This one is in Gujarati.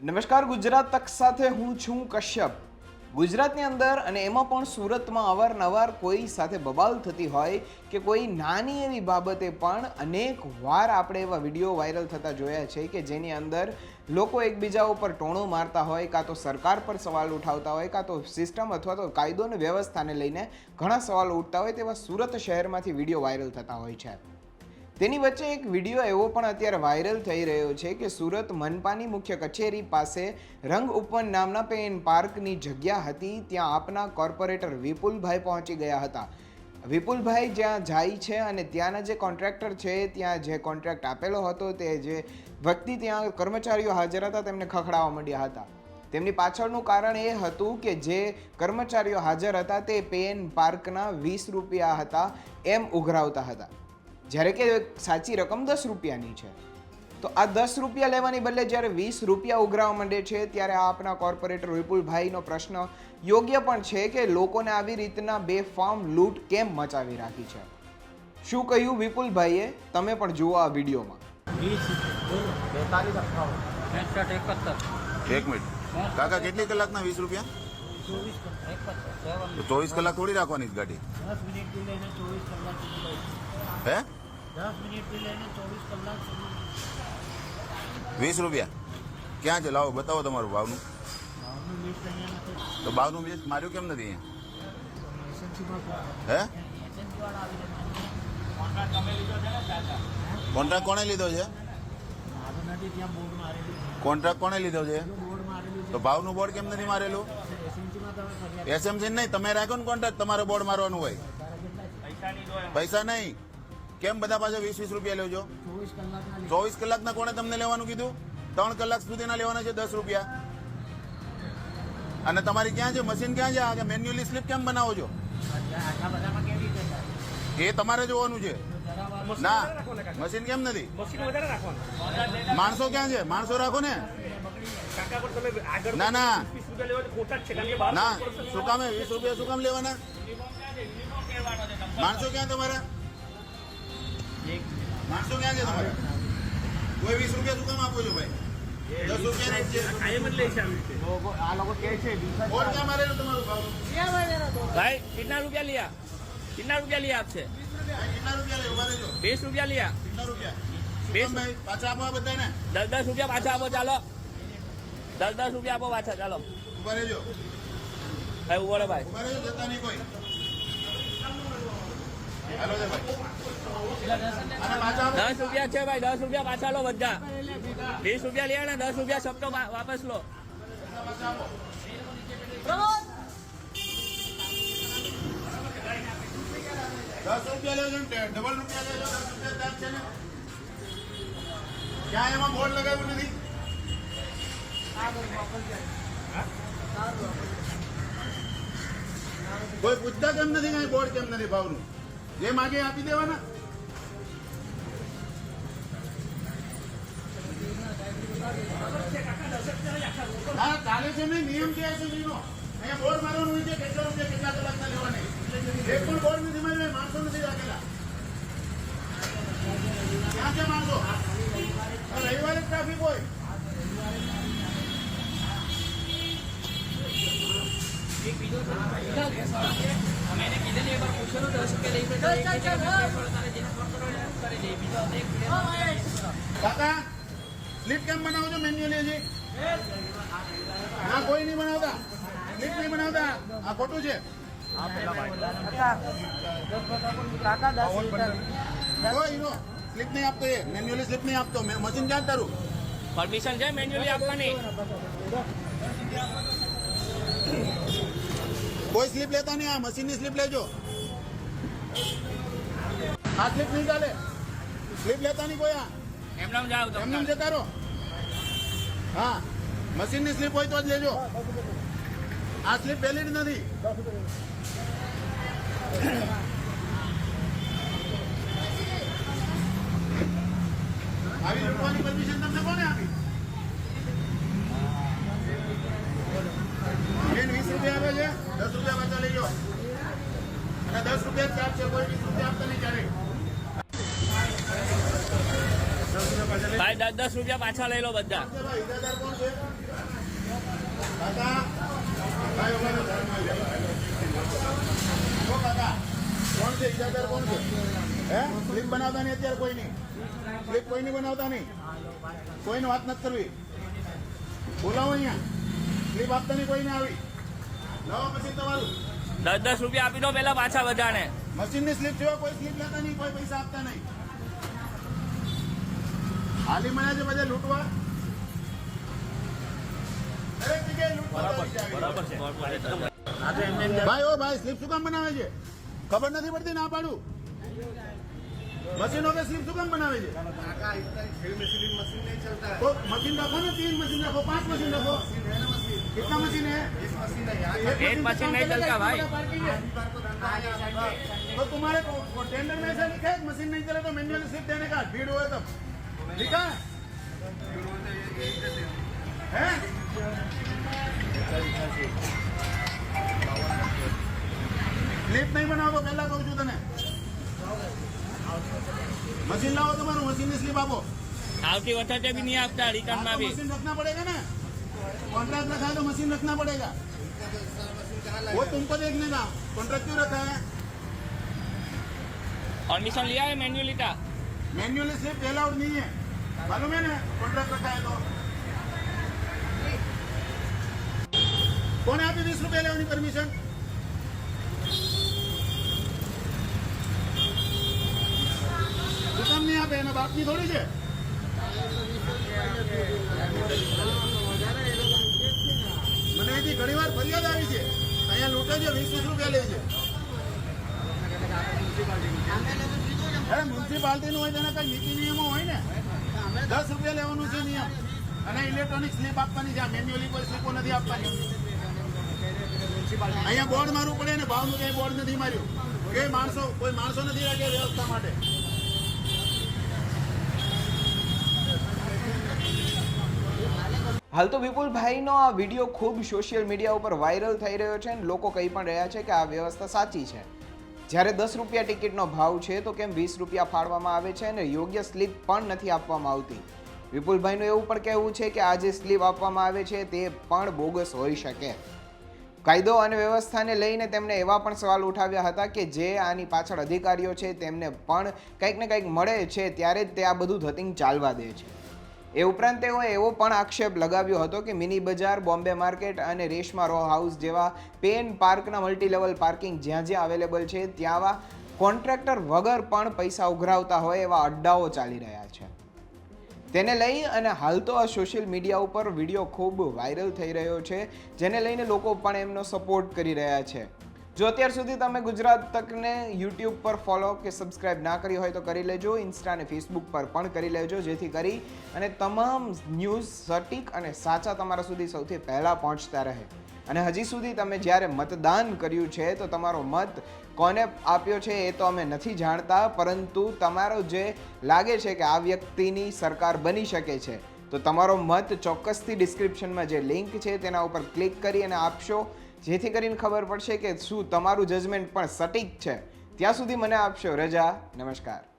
નમસ્કાર, ગુજરાત તક સાથે હું છું કશ્યપ. ગુજરાતની અંદર અને એમાં પણ સુરતમાં અવારનવાર કોઈ સાથે બબાલ થતી હોય કે કોઈ નાની એવી બાબતે પણ અનેક વાર આપણે એવા વીડિયો વાયરલ થતા જોયા છે કે જેની અંદર લોકો એકબીજા ઉપર ટોણો મારતા હોય, કાં તો સરકાર પર સવાલ ઉઠાવતા હોય, કાં તો સિસ્ટમ અથવા તો કાયદો અને વ્યવસ્થાને લઈને ઘણા સવાલો ઉઠતા હોય તેવા સુરત શહેરમાંથી વીડિયો વાયરલ થતા હોય છે. તેની વચ્ચે એક વીડિયો એવો પણ અત્યારે વાયરલ થઈ રહ્યો છે કે સુરત મનપાની મુખ્ય કચેરી પાસે રંગ ઉપવન નામના પેન પાર્કની જગ્યા હતી. ત્યાં આપના કોર્પોરેટર વિપુલભાઈ પહોંચી ગયા હતા. વિપુલભાઈ જ્યાં જાય છે અને ત્યાંના જે કોન્ટ્રાક્ટર છે, ત્યાં જે કોન્ટ્રાક્ટ આપેલો હતો તે જે વ્યક્તિ ત્યાં કર્મચારીઓ હાજર હતા, તેમને ખખડાવવા માંડ્યા હતા. તેમની પાછળનું કારણ એ હતું કે જે કર્મચારીઓ હાજર હતા તે પેન પાર્કના વીસ રૂપિયા હતા એમ ઉઘરાવતા હતા. જ્યારે કે સાચી રકમ દસ રૂપિયાની છે તો આ દસ રૂપિયા લેવાની બદલે જ્યારે વીસ રૂપિયા ઉઘરાવા માંડે છે ત્યારે આ આપણા કોર્પોરેટર વિપુલભાઈનો પ્રશ્ન યોગ્ય પણ છે કે લોકોને આવી રીતના બે ફોર્મ લૂંટ કેમ મચાવી રાખી છે? શું કહ્યું વિપુલભાઈએ? તમે પણ જુઓ આ વિડીયોમાં. એક મિનિટ. કાકા કેટલી કલાકના વીસ રૂપિયા? ચોવીસ કલાક થોડી રાખવાની છે ગાડી. હે? દસ મિનિટથી લઈને ચોવીસ કલાક સુધી. વીસ રૂપિયા. ક્યાં છે? લાવો બતાવો તમારું ભાવનું. તો ભાવનું વીસ માર્યું કેમ નથી હે? કોન્ટ્રાક્ટ કોણે લીધો છે? કોન્ટ્રાક્ટ કોણે લીધો છે? તો ભાવનું બોર્ડ કેમ નથી મારેલું? એસએમસી નહીં તમે રાખો ને કોન્ટ્રાક્ટ તમારે બોર્ડ મારવાનું હોય. પૈસા નહીં. કેમ બધા પાછા વીસ વીસ રૂપિયા લેજો? ચોવીસ કલાકના કોણે તમને લેવાનું કીધું? ત્રણ કલાક સુધીના લેવાના છે દસ રૂપિયા. અને તમારી ક્યાં છે? મશીન ક્યાં છે? આ મેન્યુઅલી સ્લીપ કેમ બનાવો છો? એ તમારે જોવાનું છે. ના મશીન કેમ નથી? માણસો ક્યાં છે? માણસો રાખો ને. ના ના. ના શું કામ? વીસ રૂપિયા શું કામ લેવાના? માણસો ક્યાં તમારા? દસ પાછા આપો દસ રૂપિયા પાછા આપો ચાલો. દસ દસ રૂપિયા આપો પાછા ચાલો. ઊભા રહેજો. ભાઈ ઊભો રહે ભાઈ. નહીં દસ રૂપિયા છે ભાઈ, દસ રૂપિયા પાછા લો બધા. વીસ રૂપિયા લે ને દસ રૂપિયા શબ્દો વાપસ લો. દસ લગાવ્યું નથી? કોઈ પૂછતા કેમ નથી બોર્ડ કેમ નથી ભાવનું? જે માગે આપી દેવાના. હા ચાલે છે ને નિયમ છે એસએમસી નો અહીંયા બોર્ડ મારવાનું હોય છે, કેટલા રૂપિયા, કેટલા કલાકના લેવાની એક પણ બોર્ડ નથી મારી માણસો નથી રાખેલા. ક્યાં છે માણસો? રવિવારે ટ્રાફિક હોય. કાકા સ્લીપ કેમ બનાવો છો મેન્યુઅલી હજી? ના કોઈ નહીં બનાવતા. સ્લીપ નહીં બનાવતા. આ ખોટું છે. કોઈ નો સ્લીપ નહીં આપતો એ. મેન્યુઅલી સ્લીપ નહીં આપતો. મે- મશીન ક્યાં તારું? પરમિશન છે મેન્યુઅલી આપવાની. કોઈ સ્લીપ લેતા નહીં આ મશીનની સ્લીપ લેજો. આ સ્લીપ નહીં ચાલે. સ્લીપ લેતા નહીં કોઈ આ. એમને જાવ તો. જતા રહો હા મશીનની સ્લીપ હોય તો જ લેજો. આ સ્લીપ વેલિડ નથી. આવી રૂપવાની પરમિશન તમને કોને આપી? अध्यक्ष आप सिक्योरिटी सुनते आप तो नहीं ચાલે ભાઈ દસ દસ રૂપિયા પાછા લઈ લો બધા કોણ છે ઇજાદાર કોણ છે હે સ્લીપ બનાવતા નહીં અત્યારે કોઈની સ્લીપ કોઈની બનાવતા નહીં કોઈને વાત નથી કરવી બોલાવો અહીંયા સ્લીપ આપતા નહીં કોઈને આવી લાવો પછી તમારું દસ દસ રૂપિયા આપી દો પેલા પાછા બધાને. મશીનની સ્લીપ સિવાય કોઈ સ્લીપ લેતા નહીં કોઈ પૈસા આપતા નહીં. હાલી મળ્યા છે બધા લૂંટવા. ભાઈ ઓ ભાઈ સ્લીપ શું કામ બનાવે છે? ખબર નથી પડતી ના પાડું. મશીનો સ્લીપ શું કામ બનાવે છે? મશીન રાખો ને તીન મશીન રાખો પાંચ મશીન રાખો. कितना मशीन है एक मशीन नहीं चलता भाई। तो तुम्हारे को- को टेंडर में ऐसा लिखा है कि मशीन नहीं चले तो मैनुअल स्लिप देने का भीड़ हुआ तब लिखा है हैं? સ્લીપ નહીં બનાવો પહેલા કહું છું તને મશીન લાવો તમારું મશીનની સ્લીપ આપો આવતી વખતે બી નહીં આપતા રિટર્નમાં आपको બી मशीन रखना पड़ेगा ना कॉन्ट्रैक्ट रखा है तो मशीन रखना पड़ेगा। वो तुमको देखने का कॉन्ट्रैक्ट क्यों रखा है? और मिशन लिया है मैन्युअली का मैन्युअली सिर्फ़ पेल आउट नहीं है। मालूम है ना? कॉन्ट्रैक्ट रखा है तो। कौन है आप बीस रुपए लेनी परमिशन दुकान नहीं आप है ना? बात नहीं थोड़ी से વાર ફરિયાદ આવી છે. અહીંયા લૂંટે છે, વીસ વીસ રૂપિયા લે છે. મ્યુનિસિપાલિટીનું હોય તેના કઈ નીતિ નિયમો હોય ને? દસ રૂપિયા લેવાનું છે નિયમ. અને ઇલેક્ટ્રોનિક સ્લીપ આપવાની છે. મેન્યુઅલી કોઈ સ્લીપો નથી આપવાની. અહીંયા બોર્ડ મારવું પડે ને ભાવનું ક્યાંય બોર્ડ નથી માર્યું. કે માણસો, કોઈ માણસો નથી રાખ્યા વ્યવસ્થા માટે. હાલ તો વિપુલભાઈનો આ વીડિયો ખૂબ સોશિયલ મીડિયા ઉપર વાયરલ થઈ રહ્યો છે અને લોકો કહી પણ રહ્યા છે કે આ વ્યવસ્થા સાચી છે. જ્યારે દસ રૂપિયા ટિકિટનો ભાવ છે તો કેમ વીસ રૂપિયા ફાળવામાં આવે છે અને યોગ્ય સ્લીપ પણ નથી આપવામાં આવતી? વિપુલભાઈનું એવું પણ કહેવું છે કે આ જે સ્લીપ આપવામાં આવે છે તે પણ બોગસ હોઈ શકે. કાયદો અને વ્યવસ્થાને લઈને તેમણે એવા પણ સવાલ ઉઠાવ્યા હતા કે જે આની પાછળ અધિકારીઓ છે તેમને પણ કંઈક ને કંઈક મળે છે ત્યારે જ તે આ બધું ધતિંગ ચાલવા દે છે. એ ઉપરાંત તેઓએ એવો પણ આક્ષેપ લગાવ્યો હતો કે મિની બજાર, બોમ્બે માર્કેટ અને રેશમા રો હાઉસ જેવા પેન પાર્કના મલ્ટીલેવલ પાર્કિંગ જ્યાં જ્યાં અવેલેબલ છે, ત્યાં આવા કોન્ટ્રાક્ટર વગર પણ પૈસા ઉઘરાવતા હોય એવા અડ્ડાઓ ચાલી રહ્યા છે. તેને લઈ અને હાલ તો આ સોશિયલ મીડિયા ઉપર વીડિયો ખૂબ વાયરલ થઈ રહ્યો છે, જેને લઈને લોકો પણ એમનો સપોર્ટ કરી રહ્યા છે. જો અત્યાર સુધી તમે ગુજરાત તકને યુટ્યુબ પર ફોલો કે સબસ્ક્રાઇબ ના કરી હોય તો કરી લેજો. ઇન્સ્ટા અને ફેસબુક પર પણ કરી લેજો, જેથી કરી અને તમામ ન્યૂઝ સટીક અને સાચા તમારા સુધી સૌથી પહેલાં પહોંચતા રહે. અને હજી સુધી તમે જ્યારે મતદાન કર્યું છે, તો તમારો મત કોને આપ્યો છે એ તો અમે નથી જાણતા, પરંતુ તમારો જે લાગે છે કે આ વ્યક્તિની સરકાર બની શકે છે, તો તમારો મત ચોક્કસથી ડિસ્ક્રિપ્શનમાં જે લિંક છે, તેના ઉપર ક્લિક કરી અને આપશો. જેથી કરીને ખબર પડશે કે શું તમારું જજમેન્ટ પણ સટીક છે. ત્યાં સુધી મને આપશો. રજા. નમસ્કાર.